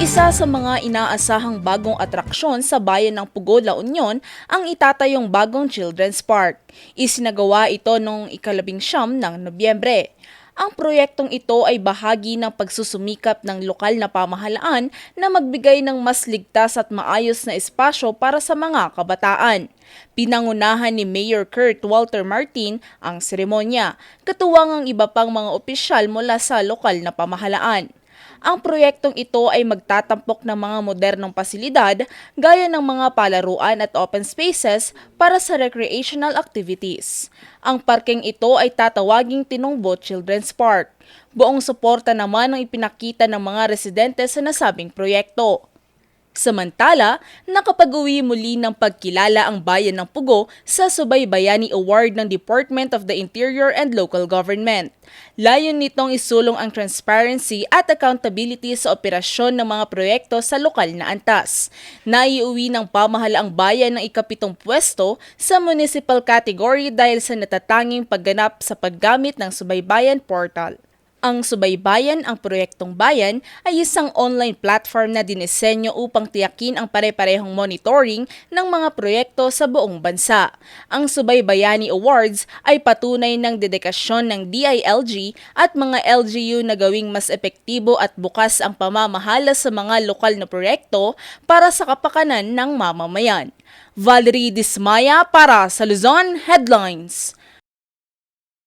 Isa sa mga inaasahang bagong atraksyon sa bayan ng Pugo, La Union ang itatayong bagong Children's Park. Isinagawa ito noong ikalabing siyam ng Nobyembre. Ang proyektong ito ay bahagi ng pagsusumikap ng lokal na pamahalaan na magbigay ng mas ligtas at maayos na espasyo para sa mga kabataan. Pinangunahan ni Mayor Kurt Walter Martin ang seremonya, katuwang ang iba pang mga opisyal mula sa lokal na pamahalaan. Ang proyektong ito ay magtatampok ng mga modernong pasilidad gaya ng mga palaruan at open spaces para sa recreational activities. Ang parking ito ay tatawaging Tinongbo Children's Park. Buong suporta naman ang ipinakita ng mga residente sa nasabing proyekto. Samantala, nakapag-uwi muli ng pagkilala ang bayan ng Pugo sa Subaybayani Award ng Department of the Interior and Local Government. Layon nitong isulong ang transparency at accountability sa operasyon ng mga proyekto sa lokal na antas. Naiuwi ng pamahalaang bayan ng ikapitong pwesto sa municipal category dahil sa natatanging pagganap sa paggamit ng Subaybayan Portal. Ang Subaybayan, ang proyektong bayan, ay isang online platform na dinisenyo upang tiyakin ang pare-parehong monitoring ng mga proyekto sa buong bansa. Ang Subaybayani Awards ay patunay ng dedikasyon ng DILG at mga LGU na gawing mas epektibo at bukas ang pamamahala sa mga lokal na proyekto para sa kapakanan ng mamamayan. Valerie Dismaya para sa Luzon Headlines.